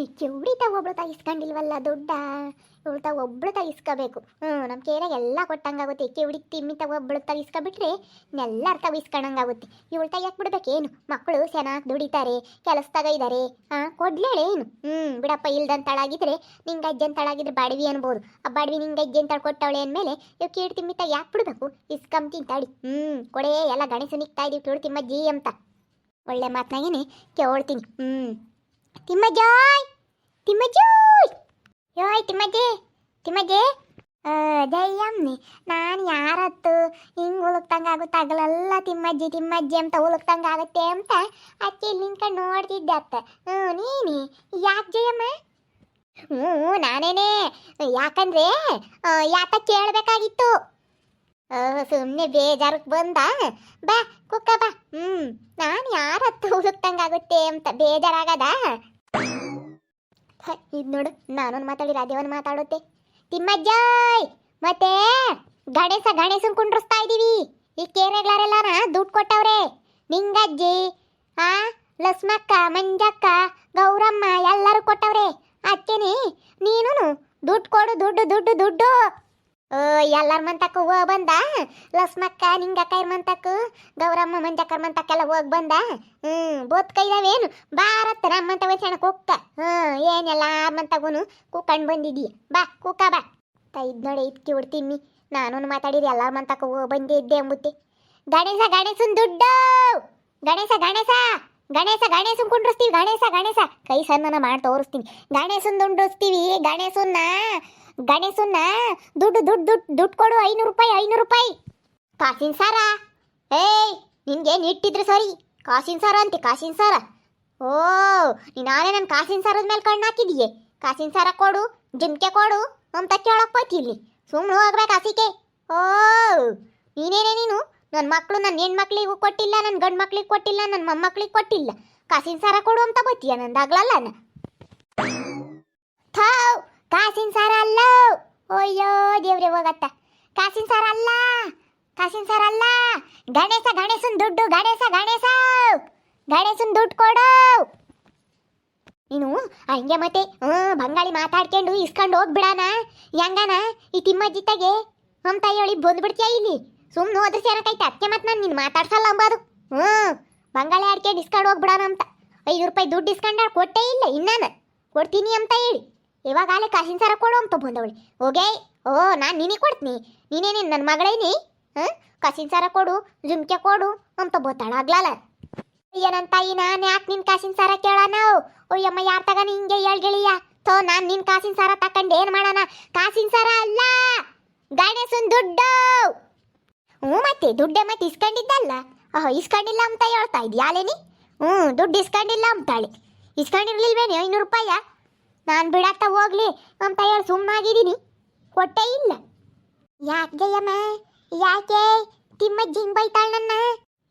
ಈ ಚೌಡಿತ ಒಬ್ಳು ತಾ ಇಸ್ಕೊಂಡಿಲ್ವಲ್ಲ ದುಡ್ಡ ಇವಳ್ತ ಒಬ್ಳು ತಗಿಸ್ಕೋಬೇಕು. ಹ್ಞೂ ನಮ್ಮ ಕೇರಾಗ ಎಲ್ಲ ಕೊಟ್ಟಂಗಾಗುತ್ತೆ. ಕಿವುಡಿ ತಿಮ್ಮಿ ತ ಒಬ್ಳು ತಗಿಸ್ಕೊಬಿಟ್ರೆ ಇಸ್ಕೊಬಿಟ್ರೆ ಎಲ್ಲರ ತಾವು ಇಸ್ಕೊಂಡಂಗಾಗುತ್ತೆ ಇವಳು ತಾ ಯಾಕೆ ಬಿಡ್ಬೇಕೇನು? ಮಕ್ಕಳು ಚೆನ್ನಾಗಿ ದುಡಿತಾರೆ ಕೆಲಸದಾಗ ಇದ್ದಾರೆ ಹಾಂ ಕೊಡ್ಲೇಳೆ ಏನು? ಹ್ಞೂ ಬಿಡಪ್ಪ ಇಲ್ದಂತಳಾಗಿದ್ರೆ ನಿಂಗೆ ಅಜ್ಜಂತಳಾಗಿದ್ರೆ ಬಾಡ್ವಿ ಅನ್ಬೋದು. ಆ ಬಾಡ್ವಿ ನಿಂಗೆ ಅಜ್ಜಂತಳು ಕೊಟ್ಟವಳೆ ಅಂದಮೇಲೆ ಇವ್ ಕೀಡು ತಿಮ್ಮಿ ತಾ ಯಾಕೆ ಬಿಡ್ಬೇಕು? ಇಸ್ಕಂ ತಿಂತಾಳಿ. ಹ್ಞೂ ಕೊಡೇ, ಎಲ್ಲ ಗಣೇಶ ನಿಕ್ತಾ ಇದೀವಿ. ತಿಮ್ಮ ಜೀ ಅಂತ. ಒಳ್ಳೆ ಮಾತನಾಗೇನೆ, ಕೇಳ್ತೀನಿ. ಹ್ಞೂ ತಿಮ್ಮಜ್ಜಾಯ್! ತಿಮ್ಮಜ್ಜಾಯ್! ಯೋಯ್ ತಿಮ್ಮಜ್ಜಿ! ತಿಮ್ಮಜಿ ದಯ್ಯಮ್ಮಿ ನಾನು ಯಾರತ್ತು? ಹಿಂಗೆ ಉಳುಕ್ತಂಗೆ ಆಗುತ್ತೆ? ತಿಮ್ಮಜ್ಜಿ ತಿಮ್ಮಜ್ಜಿ ಅಂತ ಉಳುಕ್ತಂಗೆ ಆಗುತ್ತೆ ಅಂತ ಅಚ್ಚಿ ನಿಂತ್ಕೊಂಡು ನೋಡ್ತಿದ್ದೆ ಅತ್ತ. ಹ್ಞೂ, ನೀನಿ? ಯಾಕೆ ಜಯಮ್ಮ? ಹ್ಞೂ, ನಾನೇನೆ. ಯಾಕಂದ್ರೆ ಯಾಕ ಕೇಳಬೇಕಾಗಿತ್ತು. ಸುಮ್ಮನೆ ಬೇಜಾರಕ್ಕೆ ಬಂದ? ಬಾ, ಕುಕ್ಕ ಬಾ. ಹ್ಞೂ ನಾನು ಯಾರತ್ತು ಆಗುತ್ತೆ ಅಂತ ಬೇಜಾರಾಗದ? ಇದ್ ನೋಡು ನಾನು ಮಾತಾಡಿ ರಾಧೇವನ್ ಮಾತಾಡುತ್ತೆ ತಿಮ್ಮಜ್ಜಾಯ್, ಮತ್ತೆ ಗಣೇಶ, ಗಣೇಶನ್ ಕುಂಡ್ರಸ್ತಾ ಇದೀವಿ. ಈ ಕೇರೆಗ್ಲಾರೆಲ್ಲಾನ ದುಡ್ಡು ಕೊಟ್ಟವ್ರೆ. ನಿಂಗಜ್ಜಿ, ಆ, ಲಸ್ಮಕ್ಕ, ಮಂಜಕ್ಕ, ಗೌರಮ್ಮ ಎಲ್ಲರೂ ಕೊಟ್ಟವ್ರೆ. ಅಕ್ಕೇನಿ ನೀನು ದುಡ್ಡು ಕೊಡು, ದುಡ್ಡು ದುಡ್ಡು ದುಡ್ಡು. ಎಲ್ಲರ ಮಂತಕ್ಕ ಹೋಗಿ ಬಂದ? ಲಕ್ಷ್ಮಕ್ಕ ನಿಂಗಕ್ಕ ಇರ್ ಮಂತಕ್ಕ, ಗೌರಮ್ಮ ಮಂಜಕ್ಕರ್ ಮಂತಕ್ಕೆಲ್ಲ ಹೋಗಿ ಬಂದ? ಹ್ಮ್, ಬೋತ್ ಕೈದಾವೇನು? ಭಾರತ್ ನಮ್ಮಂತ ವಯಸ್ಸಣ ಕುಕ್ಕ. ಹ್ಮ್ ಏನೆಲ್ಲ ಮಂತಗುನು? ಕುಕ್ಕಂಡ್ ಬಂದಿದ್ದೀಯ ಬಾ ಕುಕ್ಕ ಬಾ. ತೈದ್ ನೋಡಿ ಇದ್ಕಿ ಹೊಡ್ತೀನಿ ನಾನು ಮಾತಾಡಿರಿ, ಎಲ್ಲಾರ ಮಂತಕ್ಕ ಹೋಗಿ ಬಂದಿದ್ದೆ ಅಂಬುತ್ತೆ. ಗಣೇಶ, ಗಣೇಶನ್ ದುಡ್ಡು! ಗಣೇಶ ಗಣೇಶ! ಗಣೇಶ, ಗಣೇಶನ್ ಕುಂಡ್ರಸ್ತೀವಿ. ಗಣೇಶ ಗಣೇಶ! ಕೈ ಸಣ್ಣನ ಮಾಡಿ ತೋರಿಸ್ತೀನಿ. ಗಣೇಶನ್ ದುಂಡಿಸ್ತೀವಿ ಗಣೇಶನ್ನ ಗಣೇಶನ್ನ ದುಡ್ಡು ದುಡ್ಡು ದುಡ್ಡು ದುಡ್ಡು ಕೊಡು, ಐನೂರು ರೂಪಾಯಿ ಐನೂರು ರೂಪಾಯಿ. ಕಾಸಿನ ಸಾರ. ಏಯ್ ನಿನ್ಗೆ ಇಟ್ಟಿದ್ರು ಸರಿ. ಕಾಸಿನ ಸಾರ ಅಂತೆ, ಕಾಸಿನ ಸಾರ. ಓ ನಾನೇ ನನ್ನ ಕಾಸಿನ ಸಾರದ ಮೇಲೆ ಕಣ್ಣು ಹಾಕಿದೀಯೆ. ಕಾಸಿನ ಸಾರ ಕೊಡು, ಜಿಮ್ಕೆ ಕೊಡು ಅಂತ ಕೇಳಕ್ ಹೋಯ್ತಿ ಇಲ್ಲಿ. ಸುಮ್ಮನೆ ಹೋಗ್ಬೇಕು ಹಸಿಕೆ ಓ, ನೀನೇನೇ ನೀನು? ನನ್ನ ಮಕ್ಕಳು ನನ್ನ ಹೆಣ್ಮಕ್ಳಿಗೂ ಕೊಟ್ಟಿಲ್ಲ ನನ್ನ ಗಂಡು ಮಕ್ಳಿಗೆ ಕೊಟ್ಟಿಲ್ಲ ನನ್ನ ಮೊಮ್ಮಕ್ಳಿಗೆ ಕೊಟ್ಟಿಲ್ಲ. ಕಾಸಿನ ಸಾರ ಕೊಡು ಅಂತ ಬತ್ತೀಯ ನಂದಾಗ್ಲಲ್ಲ ಕಾಸಿನ ಸಾರ ಅಲ್ಲ ಅಯ್ಯೋ ದೇವ್ರೆ ಹೋಗತ್ತ. ಕಾಸಿನ ಸಾರ ಅಲ್ಲ. ಕಾಸಿನ ಸಾರ ಅಲ್ಲ. ಗಣೇಶ, ಗಣೇಶನ್ ದುಡ್ಡು, ಗಣೇಶ ಗಣೇಶ. ಗಣೇಶನ್ ದುಡ್ಡು ಕೊಡು. ನೀನು ಹಂಗೆ ಮತ್ತೆ ಹ್ಞೂ ಬಂಗಾಳಿ ಮಾತಾಡ್ಕೊಂಡು ಇಸ್ಕೊಂಡು ಹೋಗ್ಬಿಡಾನ. ಹೆಂಗನ? ಈ ತಿಮ್ಮಜ್ಜಿತ್ತಾಗೆ ಅಂತ ಹೇಳಿ ಬಂದ್ಬಿಡ್ತೀಯ ಇಲ್ಲಿ? ಸುಮ್ಮನೆ ಹೋದ್ರೆ ಸೇರಕೈತೆ ಅದಕ್ಕೆ ಮತ್ತೆ ನಾನು ನಿನ್ನ ಮಾತಾಡ್ಸಲ್ಲ ಅಂಬಾದು. ಹ್ಞೂ, ಬಂಗಾಳಿ ಆಡ್ಕೊಂಡು ಇಸ್ಕೊಂಡು ಹೋಗ್ಬಿಡೋಣ ಅಂತ. ಐದು ರೂಪಾಯಿ ದುಡ್ಡು ಇಸ್ಕೊಂಡ ಕೊಟ್ಟೇ ಇಲ್ಲ, ಇನ್ನಾನ. ಕೊಡ್ತೀನಿ ಅಂತ ಹೇಳಿ. ಇವಾಗಾಲೆ ಕಾಸಿನ ಸರ ಕೊಡು ಅಂತ ಬಂದವಳಿ. ಹೋಗೇ. ಓ, ನಾನು ನಿನಗೆ ಕೊಡ್ತೀನಿ. ನೀನೇನೇನು ನನ್ನ ಮಗಳೇನಿ? ಹಾಂ? ಕಾಸಿನ ಸಾರ ಕೊಡು, ಜುಮ್ಕೆ ಕೊಡು, ಅಂತ ಬೋತಾಳ ಆಗ್ಲಲ್ಲ ಅಯ್ಯ ನನ್ನ ತಾಯಿ, ನಾನು ಯಾಕೆ ನಿನ್ನ ಕಾಸಿನ ಸಾರ ಕೇಳೋಣ ಅಯ್ಯಮ್ಮ, ಯಾರು ತಗ ಹಿಂಗೆ ಹೇಳ್ಗಳಿಯ? ಥೋ, ನಾನು ನಿನ್ನ ಕಾಸಿನ ಸಾರ ತಕೊಂಡು ಏನು ಮಾಡೋಣ? ಕಾಸಿನ ಸಾರ ಅಲ್ಲ, ಗಣೇಶನ್ ದುಡ್ಡು. ಹ್ಞೂ ಮತ್ತೆ, ದುಡ್ಡೆ ಮತ್ತೆ ಇಸ್ಕೊಂಡಿದ್ದಲ್ಲ. ಆಹ್ ಇಸ್ಕೊಂಡಿಲ್ಲ ಅಂತ ಹೇಳ್ತಾ ಇದೆಯಾಲೇನಿ ಹ್ಞೂ, ದುಡ್ಡು ಇಸ್ಕೊಂಡಿಲ್ಲ ಅಂತಾಳೆ. ಇಸ್ಕೊಂಡಿರ್ಲಿಲ್ವೇನೆ ಐನೂರು ರೂಪಾಯ? ನಾನು ಬಿಡತ್ತ ಹೋಗ್ಲಿ ಅಂತ ಹೇಳಿ ಸುಮ್ಮನಾಗಿದ್ದೀನಿ ಕೊಟ್ಟೇ ಇಲ್ಲ. ಯಾಕೆ ಜಯಮ್ಮ? ಯಾಕೆ? ತಿಮ್ಮಜ್ಜಿ ಜಿಂಗ್ ಬೈತಾಳ ನನ್ನ.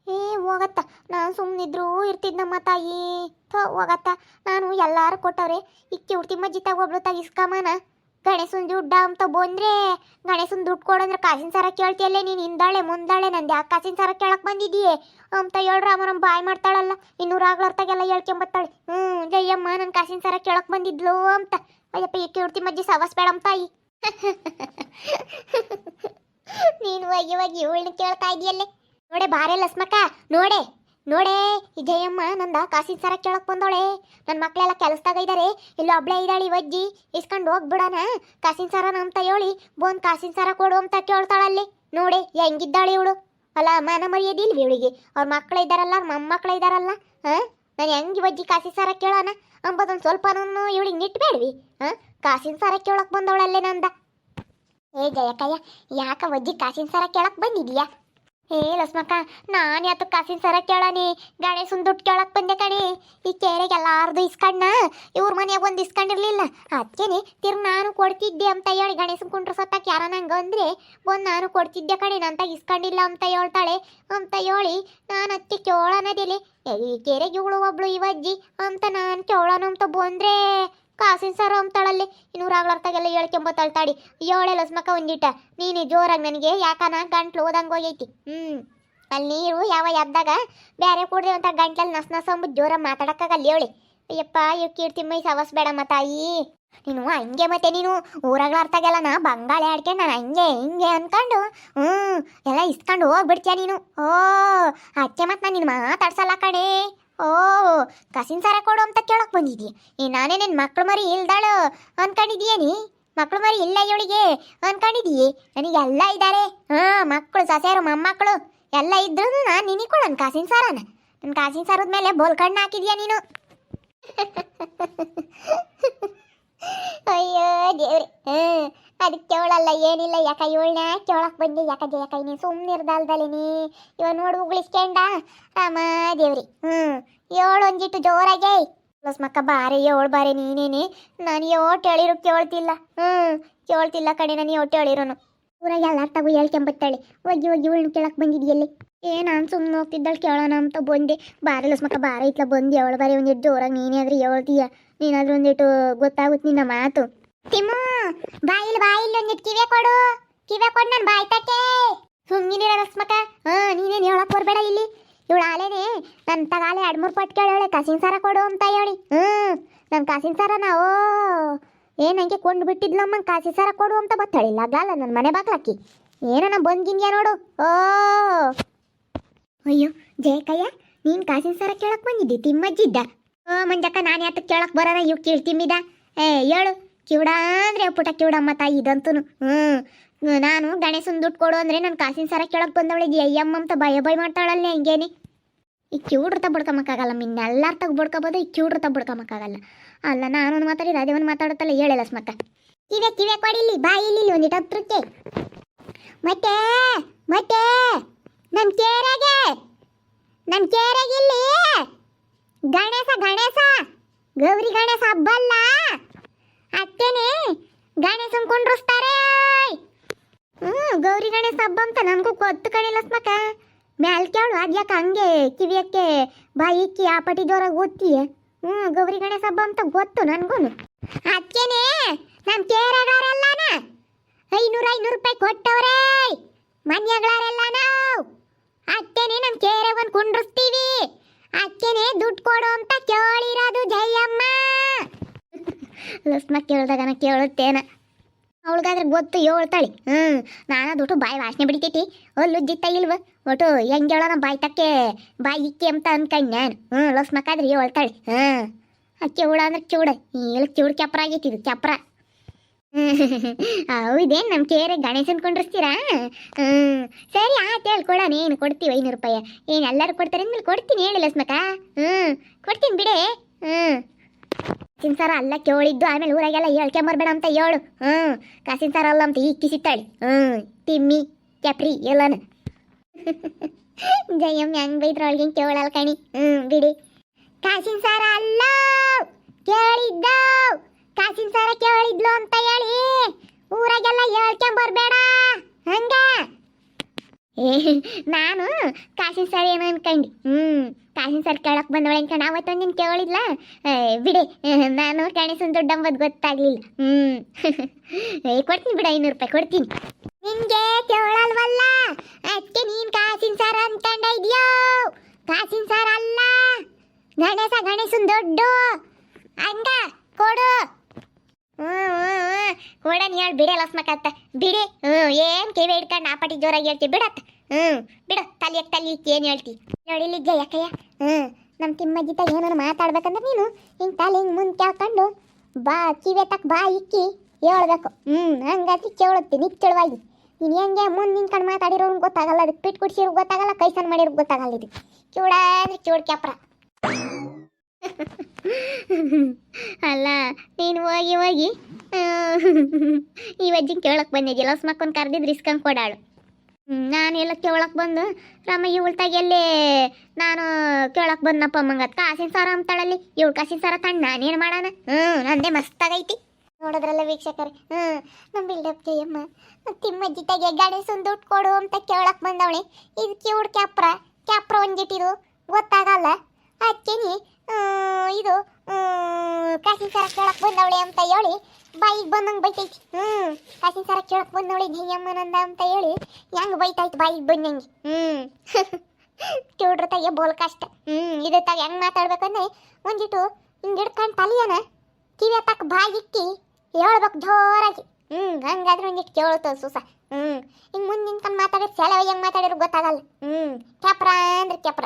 ಏ, ಹೋಗತ್ತ. ನಾನು ಸುಮ್ಮನಿದ್ರು ಇರ್ತಿದ್ನಮ್ಮ ತಾಯಿ. ಥೋ, ಹೋಗತ್ತ. ನಾನು ಎಲ್ಲಾರು ಕೊಟ್ಟವ್ರೆ. ಇಕ್ಕಿ ತಿಮ್ಮಜ್ಜಿ ತಾಗ ಒಬ್ಳು ತಗ ಇಸ್ಕಮನ ಗಣೇಶನ್ ದುಡ್ಡ ಅಂತ ಬಂದ್ರೆ ಗಣೇಶನ್ ದುಡ್ಡು ಕೊಡಂದ್ರೆ ಕಾಸಿನ ಸರ ಕೇಳ್ತಿಯಲ್ಲೇ ನೀನು ಹಿಂದಾಳೆ, ಮುಂದಾಳೆ. ನಂದು ಯಾಕೆ ಕಾಸಿನ ಸರ ಕೇಳಕ್ ಬಂದಿದ್ದೀಯೇ? ಅಂತ ಹೇಳ್ರ ಅಮ್ಮನ ಬಾಯ್ ಮಾಡ್ತಾಳಲ್ಲ. ಇನ್ನೂರು ಆಗ್ಲಾರ್ತಾಗೆಲ್ಲ ಹೇಳ್ಕೊಂಬತ್ತಾಳೆ. ಹ್ಞೂ ಜಯ್ಯಮ್ಮ ನನ್ನ ಕಾಸಿನ ಸರ ಕೇಳಕ್ ಬಂದಿದ್ಲು ಅಂತ. ಅಯ್ಯಪ್ಪ, ಈ ಕೇಳ್ತಿ ಮಜ್ಜಿ ಸವಸ್ಬೇಡಮ್ಮ ತಾಯಿ. ನೀನು ಹೋಗಿ ಹೋಗಿ ಇವಳನ್ನ ಕೇಳ್ತಾ ಇದೆಯಲ್ಲೇ. ನೋಡೆ ಬಾರೆ ಲಸ್ಮಕ್ಕ, ನೋಡೆ ನೋಡೆ ಈ ಜಯಮ್ಮ ನಂದ ಕಾಸಿನ ಸರ ಕೇಳಕ್ ಬಂದೋಳೆ. ನನ್ನ ಮಕ್ಕಳೆಲ್ಲ ಕೆಲಸದಾಗ ಇದ್ದಾರೆ ಇಲ್ಲಿ ಒಬ್ಳೆ ಇದ್ದಾಳೆ ವಜ್ಜಿ. ಇಸ್ಕೊಂಡು ಹೋಗ್ಬಿಡಣ ಕಾಸಿನ ಸರ ಅಂತ ಹೇಳಿ ಬೋನ್ ಕಾಸಿನ ಸರ ಕೊಡು ಅಂತ ಕೇಳ್ತಾಳಲ್ಲಿ. ನೋಡೆ, ಹೆಂಗಿದ್ದಾಳೆ ಇವಳು? ಅಲ್ಲ, ಮನ ಮರ್ಯಾದಿಲ್ವಿ ಇವಳಿಗೆ? ಅವ್ರ ಮಕ್ಕಳು ಇದ್ದಾರಲ್ಲ ಮೊಮ್ಮಕ್ಕಳು ಇದ್ದಾರಲ್ಲ, ಹಾ? ನಾನು ಹೆಂಗೆ ಬಜ್ಜಿ ಕಾಸಿನ ಸಾರ ಕೇಳೋಣ? ಅಂಬೋದೊಂದು ನಾನು ಇವಳಿಗೆ ನಿಟ್ಬೇಡ್ವಿ. ಹಾಂ? ಕಾಸಿನ ಸಾರ ಕೇಳೋಕೆ ಬಂದವಳಲ್ಲೇ ನಂದ. ಏ ಜಯಕಯ್ಯ, ಯಾಕ ಬಜ್ಜಿ ಕಾಸಿನ ಸಾರ ಕೇಳಕ್ಕೆ ಬಂದಿದ್ಯಾ? ಏ ಲಸ್ಮಕ್ಕ ನಾನು ಯಾತು ಕಾಸಿನ ಸರ ಕೇಳಾನಿ. ಗಣೇಶನ್ ದುಡ್ಡು ಕೇಳಕ್ ಬಂದೆ ಕಣಿ. ಈ ಕೇರೆಗೆ ಎಲ್ಲಾರ್ದು ಇಸ್ಕಣ್ಣ. ಇವ್ರ ಮನೆಯಾಗ ಒಂದು ಇಸ್ಕೊಂಡಿರ್ಲಿಲ್ಲ. ಅದಕ್ಕೇನೆ ತಿರ್ ನಾನು ಕೊಡ್ತಿದ್ದೆ ಅಂತ ಹೇಳಿ ಗಣೇಶನ್ ಕುಂಡ್ರ ಸತ್ತಕ್ಕೆ ಯಾರ ನಂಗೆ ಅಂದ್ರೆ ಬಂದು ನಾನು ಕೊಡ್ತಿದ್ದೆ ಕಣಿ ನಂತ ಇಸ್ಕೊಂಡಿಲ್ಲ ಅಂತ ಹೇಳ್ತಾಳೆ. ಅಂತ ಹೇಳಿ ನಾನು ಅತ್ತಿ ಕೇಳೋಣದಿಲ್ಲಿ ಈ ಕೇರೆಗೆ ಇವಳು ಒಬ್ಳು ಇವಜ್ಜಿ ಅಂತ ನಾನು ಕೇಳೋಣ ಅಂತ ಬಂದ್ರೆ ಕಾಸಿನ ಸರ ಅಂತಾಳಲ್ಲಿ ಇನ್ನೂರು ಆಗ್ಲಾರ್ತಾಗೆಲ್ಲ ಹೇಳ್ಕೊಂಬತ್ತಾಳ ತಾಡಿ. ಏಳೆ ಲಸ್ಮಕ್ಕ ಒಂದಿಟ. ನೀನು ಜೋರಾಗಿ ನನಗೆ, ಯಾಕನ ಗಂಟ್ಲು ಓದಂಗೆ ಹೋಗೈತಿ. ಹ್ಞೂ ಅಲ್ಲಿ ನೀರು ಯಾವ ಎದ್ದಾಗ ಬೇರೆ ಕೂಡ್ದೆ ಅಂತ ಗಂಟ್ಲಲ್ಲಿ ನಸ್ ಅಂಬುದು ಜೋರಾಗಿ ಮಾತಾಡಕ್ಕಾಗಲ್ಲ ಹೇಳಿ. ಅಯ್ಯಪ್ಪ ಇವ್ ಕೀರ್ತಿ ಮೈ ಸವಸ್ ಮತ್ತ ತಾಯಿ ನೀನು ಹಂಗೆ ಮತ್ತೆ ನೀನು. ಊರಾಗ್ಲ ಅರ್ಥ ಆಗಲ್ಲ ನಾ ಬಂಗಾಳಿ ಆಡ್ಕೊಂಡು ನಾನು ಹಂಗೆ ಹಿಂಗೆ ಅಂದ್ಕೊಂಡು ಹ್ಞೂ ಎಲ್ಲ ಇಸ್ಕೊಂಡು ಹೋಗ್ಬಿಡ್ತೀಯ ನೀನು. ಓ ಅತ್ತೆ ಮತ್ತೆ ನಾನು ನಿನ್ನ ಮಾತಾಡ್ಸಲ್ಲ ಕಣೆ. ಓ, ಕಸಿನ್ ಸಾರ ಕೊಡು ಅಂತ ಕೇಳಕ್ ಬಂದಿದ್ಯಾ ಈ ನಾನೇ ನಿನ್ನ ಮಕ್ಳು ಮರಿ ಇಲ್ದಾಳು ಅನ್ಕೊಂಡಿದ್ಯಾ ನೀ ಮಕ್ಳು ಮರಿ ಇಲ್ಲ ಇವಳಿಗೆ ನನಗೆ ಎಲ್ಲ ಇದ್ದಾರೆ ಹಾ, ಮಕ್ಕಳು, ಸಸ್ಯಾರು, ಮೊಮ್ಮಕ್ಕಳು ಎಲ್ಲ ಇದ್ರು ನಾನು ನಿನಗೆ ಕೊಡೋಣ ಕಾಸಿನ ಸಾರನ. ನನ್ನ ಕಾಸಿನ ಸಾರದ ಮೇಲೆ ಬೋಲ್ ಕಣ್ಣು ಹಾಕಿದ್ಯಾ ನೀನು? ಅಯ್ಯೋ ಅದಕ್ಕೆ ಕೇಳಲ್ಲ, ಏನಿಲ್ಲ, ಯಾಕ ಇವಳನ್ನ ಕೇಳಕ್ ಬಂದಿ? ಯಾಕ ಯಾಕ ನೀ ಸುಮ್ಮನೆ ನೀ? ಇವ ನೋಡು ಉಗುಳಿಸ್ಕೊಂಡ ರಾಮ ದೇವ್ರಿ, ಹ್ಮ್. ಏಳು ಒಂದಿಟ್ಟು ಜೋರಾಗೆ. ಪ್ಲಸ್ ಮಕ್ಕ, ಬಾರಿ ಏಳು ಬಾರಿ ನೀನೇನೆ. ನಾನು ಯೋಟ್ ಹೇಳಿರು ಕೇಳ್ತಿಲ್ಲ. ಹ್ಮ್. ಕೇಳ್ತಿಲ್ಲ ಕಣೆ, ನಾನು ಯೋಟ್ ಹೇಳಿರೋನು. ಊರಾಗ ಎಲ್ಲಾರ್ ತಗೋ ಹೇಳ್ಕೊಂಬತ್ತಾಳೆ. ಹೋಗಿ ಹೋಗಿ ಇವಳನ್ನ ಕೇಳಕ್ ಬಂದಿದ್ಯಲ್ಲಿ ಏ, ನಾನು ಸುಮ್ಮನೆ ಹೋಗ್ತಿದ್ದಾಳೆ ಕೇಳೋಣ ಅಂತ ಬಂದೆ. ಬಾರಲಸ್ ಮಕ್ಕ, ಬಾರ ಇತ್ಲ ಬಂದು. ಏಳು ಬಾರಿ ಒಂದಿಟ್ಟು ಜೋರಾಗಿ ನೀನೇ ಆದ್ರೆ ಹೇಳ್ತೀಯ? ನೀನಾದ್ರೂ ಒಂದಿಟ್ಟು ಗೊತ್ತಾಗುತ್ತೆ ನಿನ್ನ ಮಾತು. ತಿಮ್ಮ ಬಾಯಿಲ್ ಬಾಯಿಲ್ ಒಂದಿಟ್ ಕಿವೆ ಕೊಡು. ಕಿವೆ ಕೊಡು ನಾನು ಬಾಯ್ ತಟ್ಟೆ. ಸುಮ್ಮನಿರ ರಸ್ಮಕ ಹಾ, ನೀನೇನು ಹೇಳಕ್ ಬರ್ಬೇಡ ಇಲ್ಲಿ. ಇವಳು ಆಲೇನೆ ನನ್ನ ತಗಾಲೆ ಎರಡು ಮೂರು ಪಟ್ ಕೇಳೋಳೆ, ಕಸಿನ್ ಸಾರ ಕೊಡು ಅಂತ ಹೇಳಿ. ಹ್ಞೂ ನನ್ನ ಕಾಸಿನ ಸಾರ ಓ, ಏನ್ ಹಂಗೆ ಕೊಂಡು ಬಿಟ್ಟಿದ್ಲಮ್ಮ, ಕಾಸಿನ ಸಾರ ಕೊಡು ಅಂತ ಬತ್ತಾಳಿಲ್ಲ ಲಗಾಲ ನನ್ನ ಮನೆ ಬಾಗ್ಲಾಕಿ ಏನನ ಬಂದ್ಗಿಂದ್ಯಾ ನೋಡು, ಓ. ಅಯ್ಯೋ, ಜಯಕಯ್ಯ, ನೀನು ಕಾಸಿನ ಸಾರ ಕೇಳಕ್ ಬಂದಿದ್ದಿ, ತಿಮ್ಮಜ್ಜಿದ್ದ. ಓ ಮಂಜಕ್ಕ, ನಾನು ಯಾತಕ್ಕೆ ಕೇಳಕ್ ಬರೋಣ ಇವ್ ಕೇಳ್ತಿಮ್ಮಿದ ಏ, ಹೇಳು. ಕಿವುಡ ಅಂದ್ರೆ ಪುಟ ಕಿವುಡಮ್ಮ ತಾಯಿ ಇದಂತೂ ಹ್ಞೂ ನಾನು ಗಣೇಶನ್ ದುಡ್ಡು ಕೊಡು ಅಂದ್ರೆ ನನ್ನ ಕಾಸಿನ ಸರ ಕೇಳಕ್ ಬಂದವಳಿಗೆ ಅಯ್ಯಮ್ಮ ಅಂತ ಭಯ ಭಯ ಮಾಡ್ತಾಳಲ್ಲ ಹೆಂಗೇನಿ. ಈ ಕಿವುಡ್ರ ಬಡ್ಕೊಂಬಕ್ಕಾಗಲ್ಲ ಇನ್ನೆಲ್ಲಾರು ತಗ ಬಡ್ಕೋಬೋದು, ಈ ಕಿವುಡ್ರ ತಗ ಬಡ್ಕೊಂಬಕ್ಕಾಗಲ್ಲ ಅಲ್ಲ, ನಾನು ಮಾತಾಡಿದ್ರೆ ಅದೇ ಒಂದು ಮಾತಾಡುತ್ತಲ್ಲ ಹೇಳಲ್ಲ ಸ್ಮಕ್ಕ. ಕಿವೆ ಕಿವೆ ಕೊಡಿಲಿ ಬಾಯಿ ಇಲ್ಲಿ ಒಂದಿಟ್ಟು ಹತ್ರಕ್ಕೆ. ಮತ್ತೆ ಮತ್ತೆ ನಮ್ ಕೇರೆಗೆ ನಮ್ ಕೇರೆಗೆ ಇಲ್ಲಿ. ಗಣೇಶ ಗಣೇಶ, ಗೌರಿ ಗಣೇಶ, ಹಬ್ಬ ಅಲ್ಲ ಗಣೇಶ ಕುಂಡ್ರಸ್ತಾರೆ. ಹ್ಮ್, ಗೌರಿ ಗಣೇಶ ಹಬ್ಬ ಅಂತ ನನಗೂ ಗೊತ್ತು ಕಣಿಲ್ಲ ಸ್ಮಕ ಮ್ಯಾಲ್ ಕೇಳು ಅದ್ಯಾಕೆ ಹಂಗೆ ಕಿವಿಯಕ್ಕೆ ಬಾಯಿ ಇಕ್ಕಿ ಆ ಪಟಿ ಜೋರಾಗಿ ಓದ್ತೀಯ ಹ್ಮ್, ಗೌರಿ ಗಣೇಶ ಹಬ್ಬ ಅಂತ ಗೊತ್ತು ನನ್ಗೂನು. ಅದಕ್ಕೇನೆ ನಮ್ಮ ಕೇರಗಾರೆಲ್ಲಾನ? ಐನೂರ ಐನೂರು ರೂಪಾಯಿ ಕೊಟ್ಟವ್ರೆ. ಮನ್ಯಾಗಳಾರೆಲ್ಲ ನಾವು ಅಕ್ಕೇನೆ ನಮ್ಮ ಕೇರವನ್ ಕುಂಡ್ರಿಸ್ತೀವಿ. ಅಕ್ಕೇನೆ, ದುಡ್ಡು ಕೊಡು ಅಂತ ಕೇಳಿರೋದು ಜಯಮ್ಮ. ಲಸ್ಮ ಕೇಳಿದಾಗ ಕೇಳುತ್ತೇನ. ಅವಳಿಗಾದ್ರೆ ಗೊತ್ತು ಹೇಳ್ತಾಳೆ ಹ್ಞೂ ನಾನು ದುಟ್ಟು ಬಾಯಿ ವಾಸನೆ ಬಿಡಿತೈತಿ. ಅಲ್ಲುಜ್ಜಿತ್ತ ಇಲ್ವ? ಒಟ್ಟು ಹೆಂಗೆ ಹೇಳೋಣ ಬಾಯಿ ತಕ್ಕೆ, ಬಾಯಿ ಇಕ್ಕಿ ಅಂತ ಅನ್ಕಂಡು ನಾನು. ಹ್ಞೂ ಲಸ್ಮಕ್ಕಾದ್ರೆ ಹೇಳ್ತಾಳೆ ಹ್ಞೂ ಆ ಕಿವುಡ ಅಂದ್ರೆ ಕಿವುಡ ಇಲ್ಲಿ ಕಿವುಡ್ ಕೆಪ್ರ ಆಗೈತಿ ಇದು, ಕೆಪ್ರ. ಹೌದೇನು ನಮ್ಮ ಕೇರೆ ಗಣೇಶನ್ ಕೊಂಡಿರ್ತೀರಾ? ಹ್ಞೂ ಸರಿ ಆಯ್ತು ಹೇಳ್ಕೊಡ ನೀನು ಕೊಡ್ತೀವಿ ಐನೂರು ರೂಪಾಯಿ. ಏನು ಎಲ್ಲರೂ ಕೊಡ್ತಾರೆ ಅಂದ್ಮೇಲೆ ಕೊಡ್ತೀನಿ ಹೇಳಿ ಲಸ್ಮಕ ಹ್ಞೂ ಕೊಡ್ತೀನಿ ಬಿಡೆ. ಹ್ಞೂ ಸಾರ ಅಲ್ಲ ಕೇಳಿದ್ದು, ಆಮೇಲೆ ಊರಾಗೆಲ್ಲ ಹೇಳ್ಕೊಂಬರ್ಬೇಡ ಅಂತ ಹೇಳು. ಹ್ಞೂ ಕಾಸಿನ ಸಾರ ಅಲ್ಲ ಅಂತ ಇಕ್ಕಿ ಸಿತ್ತಾಳೆ ಹ್ಞೂ ತಿಮ್ಮಿ, ಕ್ಯಾಪ್ರಿ ಎಲ್ಲನ. ಜಯಮ್ಮ ಹೆಂಗ್ ಬೈದ್ರ ಅವಳಿಗೆ ಕೇಳಲ್ಲ ಕಣಿ. ಹ್ಞೂ ಬಿಡಿ. ಕಾಸಿನ ಸರ ಅಲ್ಲ ಕೇಳಿದ್ದ, ಕಾಸಿನ ಸಾರ ಕೇಳಿದ್ಲು ಅಂತ ಹೇಳಿ ಊರಾಗೆಲ್ಲ ಹೇಳ್ಕೊಂಬರ್ಬೇಡ ಹಂಗ? ನಾನು ಕಾಸಿನ ಸಾರ ಏನೋ ಅನ್ಕಂಡಿ. ಹ್ಞೂ ಕಾಸಿನ ಸರ್ ಕೇಳಕ್ ಬಂದವಳೆ ಅಂತ ಅವತ್ತೊಂದು ನಿನ್ ಕೇಳಿದ್ಲ. ಬಿಡಿ. ನಾನು ಕಾಣಿಸನ್ ದೊಡ್ಡಂಬದ್ ಗೊತ್ತಾಗ್ಲಿಲ್ಲ. ಹ್ಮ್. ಕೊಡ್ತೀನಿ ಬಿಡ, ಐನೂರು ರೂಪಾಯಿ ಕೊಡ್ತೀನಿ. ನಿನ್ಗೆ ಕೇಳಲ್ವಲ್ಲ? ಅದಕ್ಕೆ ನೀನ್ ಕಾಸಿನ ಸರ್ ಅನ್ಕೊಂಡ ಇದೆಯೋ? ಕಾಸಿನ ಸರ್ ಅಲ್ಲ. ಗಣೇಶ, ಗಣೇಶನ್ ದುಡ್ಡು. ಹಂಗ ಕೊಡು. ಕೊಡನ್ ಹೇಳಿ, ಬಿಡಿ ಲಸ್ಮಕತ್ತ ಬಿಡಿ. ಹ್ಞೂ ಏನು ಕಿವಿ ಹಿಡ್ಕೊಂಡು ಆ ಪಟ್ಟಿ ಜೋರಾಗಿ ಹೇಳ್ತಿ, ಬಿಡತ್ತ. ಹ್ಞೂ ಬಿಡು ತಲಿಯಕ್ಕೆ ತಲಿ ಏನು ಹೇಳ್ತಿ? ನೋಡಿಲಿದ್ದೆ ಯಾಕಯ್ಯ? ಹ್ಞೂ ನಮ್ಮ ತಿಮ್ಮಜ್ಜಿತ ಏನಾರು ಮಾತಾಡ್ಬೇಕಂದ್ರೆ ನೀನು ಹಿಂಗೆ ತಲೆ ಹಿಂಗೆ ಮುಂದೆ ಕೇಳ್ಕೊಂಡು ಬಾ, ಕಿವೆ ಬಾ, ಇಕ್ಕಿ, ಹೇಳ್ಬೇಕು. ಹ್ಞೂ ಹಂಗಾತಿ ಕೇಳುತ್ತೆ ನಿಚ್ಚಳವಾಗಿ ನೀನು ಹೆಂಗೆ ಮುಂದೆ ನಿಂತ್ಕೊಂಡು ಮಾತಾಡಿರೋನು ಗೊತ್ತಾಗಲ್ಲ ಅದಕ್ಕೆ ಪಿಟ್ ಕುಡ್ಸಿರೋ ಗೊತ್ತಾಗಲ್ಲ, ಕೈಸನ್ ಮಾಡಿರೋ ಗೊತ್ತಾಗಲ್ಲ ಇದು ಚೂಡ ಅಂದ್ರೆ ಚೂಡ್ ಕ್ಯಾಪ್ರ ಅಲ್ಲ, ನೀನು ಹೋಗಿ ಹೋಗಿ ಈ ಈ ಅಜ್ಜಿ ಕೇಳಕ್ ಬಂದಿದ್ಯಲ್ಲ ಸ್ಮಕ್ಕೊಂದು ಕರ್ದಿದ್ದು ಇಸ್ಕೊಂಡ್ ಕೊಡಾಳು. ನಾನು ಎಲ್ಲ ಕೇಳಕ್ ಬಂದು ರಾಮಯ್ಯ ಇವಳ್ತಾಗ ಎಲ್ಲಿ, ನಾನು ಕೇಳಕ್ ಬಂದಪ್ಪ ಮಂಗತ್ ಕಾಸಿನ ಸಾರ ಅಂತಾಳಲ್ಲಿ ಇವಳು ಕಾಸಿನ ಸಾರ ತಂಡ ನಾನೇನು ಮಾಡೋಣ? ಹ್ಞೂ ನಂದೇ ಮಸ್ತಾಗೈತಿ ನೋಡಿದ್ರಲ್ಲ ವೀಕ್ಷಕರೇ ಹ್ಞೂ ನಮ್ಮ ಬಿಲ್ಡಪ್ ಜಯಮ್ಮ ತಿಮ್ಮಜ್ಜಿ ತೆಗೆ ಗಣೇಶನ್ ದುಡ್ಡು ಕೊಡು ಅಂತ ಕೇಳಕ್ ಬಂದವಳೆ. ಇದು ಕಿವುಡ್ ಕ್ಯಾಪ್ರ? ಕ್ಯಾಪ್ರ ಒಂದಿಟ್ಟಿದು ಗೊತ್ತಾಗಲ್ಲ. ಅದಕ್ಕೇನಿ ಇದು ಕಾಸಿನ ಸರ ಕೇಳಕ್ ಬಂದವಳೆ ಅಂತ ಹೇಳಿ ಬಾಯಿಗೆ ಬಂದಂಗೆ ಬೈತೈತಿ. ಹ್ಞೂ ಕಾಸಿನ ಸರ ಕೇಳಕ್ ಬಂದವಳೆ ಜಯಮ್ಮನಂದ ಅಂತ ಹೇಳಿ ಹೆಂಗೆ ಬೈತಾಯ್ತು ಬಾಯಿಗೆ ಬಂದಂಗೆ. ಹ್ಞೂ ಕಿವುಡ್ರ ತೆಗೆ ಬೋಲ್ ಕಷ್ಟ ಹ್ಞೂ ಇದ್ರ ತಾಗ ಹೆಂಗ್ ಮಾತಾಡ್ಬೇಕಂದ್ರೆ ಒಂದಿಟ್ಟು ಹಿಂಗೆ ಹಿಡ್ಕೊಂಡು ತಲಿಯನ ಕಿವಿ ತಕ್ಕ ಬಾಯಿಕ್ಕಿ ಹೇಳ್ಬೇಕು ಜೋರಾಗಿ. ಹ್ಞೂ ಹಂಗಾದ್ರೆ ಒಂದಿಟ್ಟು ಕೇಳ್ತು ಸೂಸ. ಹ್ಞೂ ಹಿಂಗೆ ಮುಂದೆ ನಿಂತ್ಕೊಂಡು ಮಾತಾಡೋದು ಸೆಲವಾಗಿ ಹೆಂಗೆ ಮಾತಾಡಿರೋ ಗೊತ್ತಾಗಲ್ಲ. ಹ್ಞೂ ಕ್ಯಾಪ್ರ ಅಂದ್ರೆ ಕ್ಯಾಪ್ರ.